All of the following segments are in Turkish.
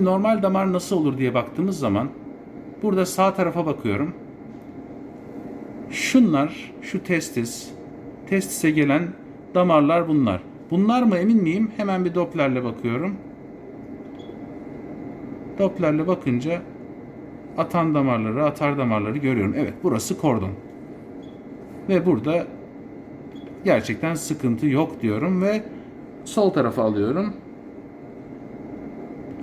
Şimdi normal damar nasıl olur diye baktığımız zaman burada sağ tarafa bakıyorum. Şunlar, şu testis, testise gelen damarlar bunlar. Bunlar mı emin miyim? Hemen bir Doppler'le bakıyorum. Doppler'le bakınca atan damarları, atar damarları görüyorum. Evet, burası kordon. Ve burada gerçekten sıkıntı yok diyorum ve sol tarafa alıyorum.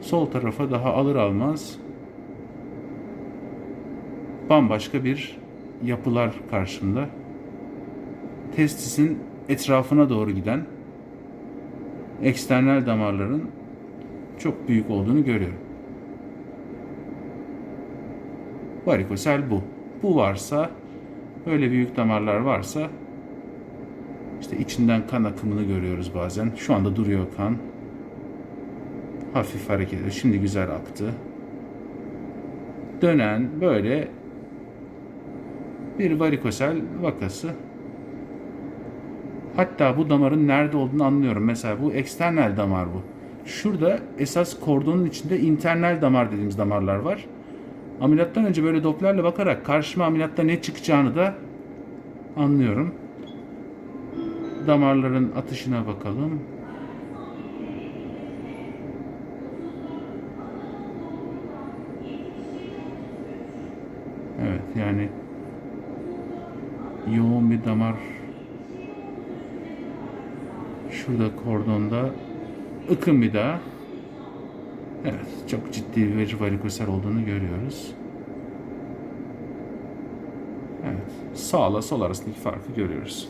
Sol tarafa daha alır almaz bambaşka bir yapılar karşımda. Testisin etrafına doğru giden eksternal damarların çok büyük olduğunu görüyorum. Varikosel bu. Bu varsa, öyle büyük damarlar varsa işte içinden kan akımını görüyoruz bazen. Şu anda duruyor kan. Hafif hareket ediyor. Şimdi güzel aktı. Dönen böyle bir varikosel vakası. Hatta bu damarın nerede olduğunu anlıyorum. Mesela bu eksternal damar bu. Şurada esas kordonun içinde internal damar dediğimiz damarlar var. Ameliyattan önce böyle Doppler'le bakarak karşıma ameliyatta ne çıkacağını da anlıyorum. Damarların atışına bakalım. Evet yani yoğun bir damar şurada kordonda ıkın bir daha. Evet çok ciddi bir varikosel olduğunu görüyoruz. Evet sağla sol arasındaki farkı görüyoruz.